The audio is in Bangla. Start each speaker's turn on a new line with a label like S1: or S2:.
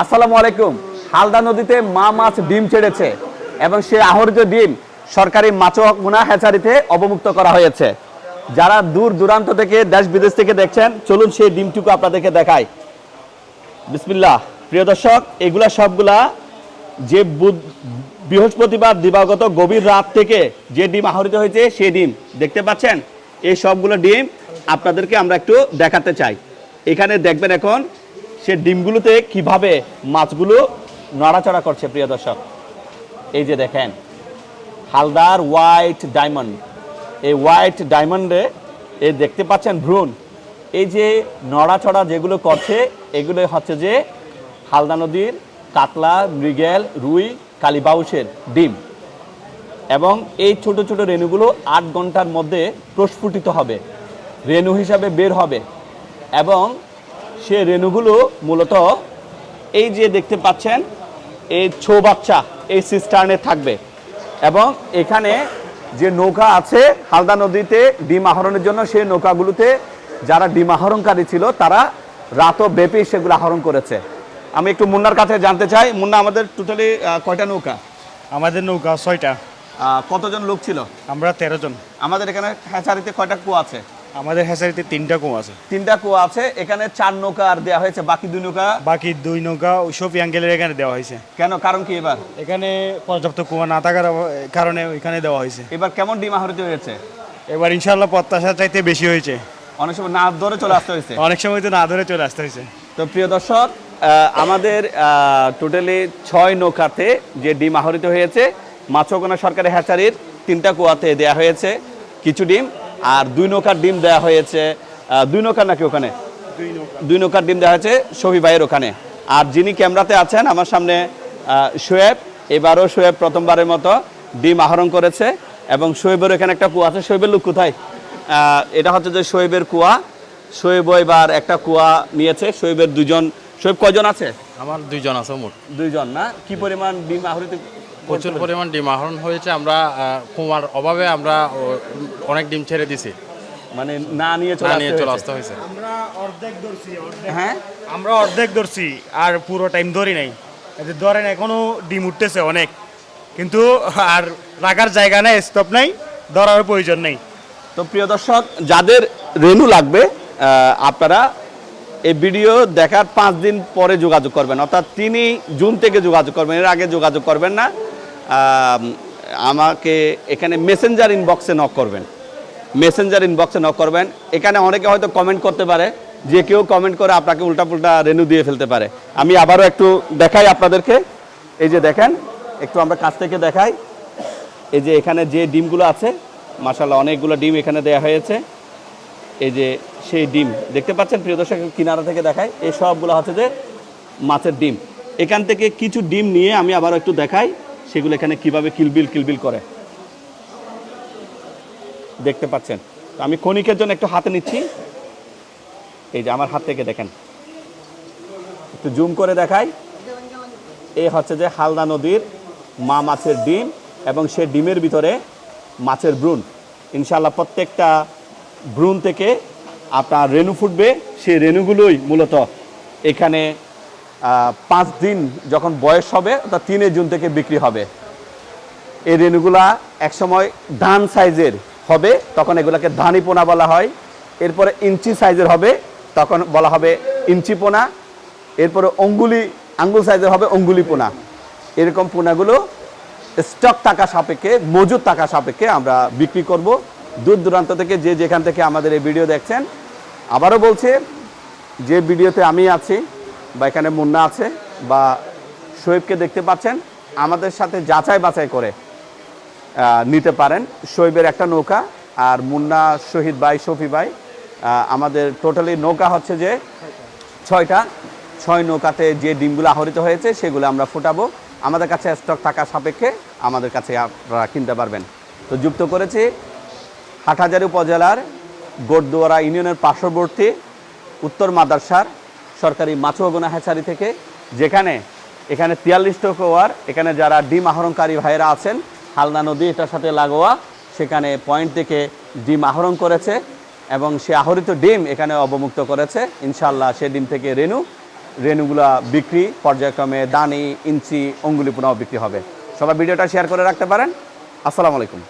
S1: আসসালামু আলাইকুম। হালদা নদীতে মা মাছ ডিম ছেড়েছে এবং সে আহরিত ডিম সরকারি মাছগুনা হ্যাচারিতে অবমুক্ত করা হয়েছে। যারা দূর দূরান্ত থেকে দেশ বিদেশ থেকে দেখছেন, চলুন সেই ডিমটুকু আপনাদেরকে দেখাই। বিসমিল্লাহ। প্রিয় দর্শক, এগুলা সবগুলা যে বৃহস্পতিবার দিবাগত গভীর রাত থেকে যে ডিম আহরিত হয়েছে, সেই ডিম। দেখতে পাচ্ছেন? এই সবগুলো ডিম আপনাদেরকে আমরা একটু দেখাতে চাই। এখানে দেখবেন এখন সে ডিমগুলোতে কীভাবে মাছগুলো নড়াচড়া করছে প্রিয় দর্শক? এই যে দেখেন, হালদার হোয়াইট ডায়মন্ড। এই হোয়াইট ডায়মন্ডে এ দেখতে পাচ্ছেন ভ্রূণ। এই যে নড়াচড়া যেগুলো করছে, এগুলো হচ্ছে যে হালদা নদীর কাতলা, মৃগেল, রুই, কালীবাউসের ডিম। এবং এই ছোট ছোট রেণুগুলো আট ঘণ্টার মধ্যে প্রস্ফুটিত হবে, রেণু হিসাবে বের হবে। এবং সে রেণুগুলো মূলত এই যে দেখতে পাচ্ছেন এই ছো বাচ্চা এই সিস্টার্নে থাকবে। এবং এখানে যে নৌকা আছে হালদা নদীতে ডিম আহরণের জন্য সেই নৌকাগুলোতে যারা ডিম আহরণকারী ছিল তারা রাতও ব্যাপী সেগুলো আহরণ করেছে। আমি একটু মুন্নার কাছে জানতে চাই মুন্না আমাদের টোটালি কয়টা নৌকা?
S2: আমাদের নৌকা ছয়টা।
S1: কতজন লোক ছিল?
S2: আমরা তেরো জন।
S1: আমাদের এখানে হ্যাচারিতে কয়টা কুয়া আছে?
S2: আমাদের হ্যাচারিতে তিনটা কুয়া আছে।
S1: তিনটা কুয়া আছে এখানে চার নৌকা আর দেওয়া হয়েছে বাকি দুই নৌকা?
S2: বাকি দুই নৌকা সব অ্যাঙ্গেলের এখানে দেওয়া হয়েছে।
S1: কেন কারণ কি এবার?
S2: এখানে পর্যাপ্ত কুয়া না থাকার কারণে ওইখানে দেওয়া হয়েছে।
S1: এবার কেমন ডিম আহরিত হয়েছে?
S2: এবার ইনশাল্লাহ প্রত্যাশা চাইতে বেশি হয়েছে।
S1: অনেক সময় না ধরে চলে আসতে হয়েছে।
S2: অনেক সময় তো না ধরে চলে আসতে হয়েছে।
S1: তো প্রিয় দর্শক আমাদের টোটালি ছয় নৌকাতে যে ডিম আহরিত হয়েছে মাছকোনা সরকারি হ্যাচারির তিনটা কুয়াতে দেয়া হয়েছে। কিছু ডিম আর দুই নৌকার ডিম দেওয়া হয়েছে দুই নৌকার নাকি ওখানে?
S2: দুই
S1: নৌকার। ডিম দেওয়া হয়েছে শফি ভাইয়ের ওখানে। আর যিনি ক্যামেরাতে আছেন আমার সামনে শোয়েব। এবারও শোয়েব প্রথমবারের মতো ডিম আহরণ করেছে এবং শোয়েবের এখানে একটা কুয়া আছে। শোয়েবের লোক কোথায়? এটা হচ্ছে যে শোয়েবের কুয়া। শোয়েব এবার একটা কুয়া নিয়েছে। শোয়েবের দুজন শোয়েব কয়জন আছে?
S3: আমার দুইজন আছে মোট।
S1: দুইজন না? কি পরিমাণ ডিম আহরিত
S3: প্রচুর পরিমাণ ডিম আহরণ হয়েছে। আমরা কুমার অভাবে আমরা অনেক ডিম ছেড়ে দিছি।
S1: মানে না নিয়ে চলে আসতে
S3: নিয়ে চলে
S1: হয়েছে।
S3: আসতে হয়েছে।
S2: আমরা অর্ধেক ধরছি
S1: হ্যাঁ?
S2: আমরা অর্ধেক ধরছি আর পুরো টাইম ধরি নাই। এতে ধরেন এখনও ডিম উঠতেছে অনেক। কিন্তু আর রাখার জায়গা নেই স্টপ নাই ধরার প্রয়োজন নেই।
S1: তো প্রিয় দর্শক যাদের রেনু লাগবে আপনারা এই ভিডিও দেখার পাঁচ দিন পরে যোগাযোগ করবেন। অর্থাৎ তিনি জুন থেকে যোগাযোগ করবেন এর আগে যোগাযোগ করবেন না। আমাকে এখানে মেসেঞ্জার ইনবক্সে নক করবেন। মেসেঞ্জার ইনবক্সে নক করবেন। এখানে অনেকে হয়তো কমেন্ট করতে পারে, যে কেউ কমেন্ট করে আপনাকে উল্টাপুল্টা রেনু দিয়ে ফেলতে পারে। আমি আবারও একটু দেখাই আপনাদেরকে। এই যে দেখেন, একটু আমরা কাছ থেকে দেখাই। এই যে এখানে যে ডিমগুলো আছে মাসাল্লাহ অনেকগুলো ডিম এখানে দেয়া হয়েছে। এই যে সেই ডিম, দেখতে পাচ্ছেন? প্রিয় দর্শক কিনারা থেকে দেখায় এই সবগুলো হচ্ছে যে মাছের ডিম। এখান থেকে কিছু ডিম নিয়ে আমি আবার একটু দেখাই। সেগুলো এখানে কীভাবে কিলবিল কিলবিল করে? দেখতে পাচ্ছেন। আমি ক্ষণিকের জন্য একটু হাতে নিচ্ছি। এই যে আমার হাত থেকে দেখেন। একটু জুম করে দেখাই। এই হচ্ছে যে হালদা নদীর মা মাছের ডিম এবং সে ডিমের ভিতরে মাছের ভ্রূণ। ইনশাল্লাহ প্রত্যেকটা ভ্রূণ থেকে আপনার রেণু ফুটবে। সেই রেণুগুলোই মূলত এখানে পাঁচ দিন যখন বয়স হবে, অর্থাৎ তিনে জুন থেকে বিক্রি হবে। এই রেণুগুলা একসময় ধান সাইজের হবে, তখন এগুলাকে ধানি পোনা বলা হয়। এরপরে ইঞ্চি সাইজের হবে, তখন বলা হবে ইঞ্চি পোনা। এরপরে অঙ্গুলি, আঙ্গুল সাইজের হবে অঙ্গুলি পোনা। এরকম পোনাগুলো স্টক টাকা সাপেক্ষে মজুদ টাকা সাপেক্ষে আমরা বিক্রি করব। দূর দূরান্ত থেকে যে যেখান থেকে আমাদের এই ভিডিও দেখছেন, আবারও বলছে, যে ভিডিওতে আমি আছি বা এখানে মুন্না আছে বা শোয়েবকে দেখতে পাচ্ছেন, আমাদের সাথে যাচাই বাছাই করে নিতে পারেন। শৈবের একটা নৌকা আর মুন্না শহীদ ভাই, শফি ভাই আমাদের টোটালি নৌকা হচ্ছে যে ছয়টা। ছয় নৌকাতে যে ডিমগুলো আহরিত হয়েছে সেগুলো আমরা ফোটাবো। আমাদের কাছে স্টক থাকা সাপেক্ষে আমাদের কাছে আপনারা কিনতে পারবেন। তো যুক্ত করেছি হাটহাজারী উপজেলার গোড়দুয়ারা ইউনিয়নের পার্শ্ববর্তী উত্তর মাদারসার সরকারি মাছুয়াগুনা হ্যাচারি থেকে, যেখানে, এখানে তিয়াল্লিশ ওয়ার, এখানে যারা ডিম আহরণকারী ভাইয়েরা আছেন হালদা নদী, এটার সাথে লাগোয়া, সেখানে পয়েন্ট থেকে ডিম আহরণ করেছে, এবং সে আহরিত ডিম এখানে অবমুক্ত করেছে। ইনশাল্লাহ সে ডিম থেকে রেনু রেণুগুলা বিক্রি, পর্যায়ক্রমে দানি, ইঞ্চি, অঙ্গুলি পুনাও বিক্রি হবে। সবাই ভিডিওটা শেয়ার করে রাখতে পারেন। আসসালামু আলাইকুম।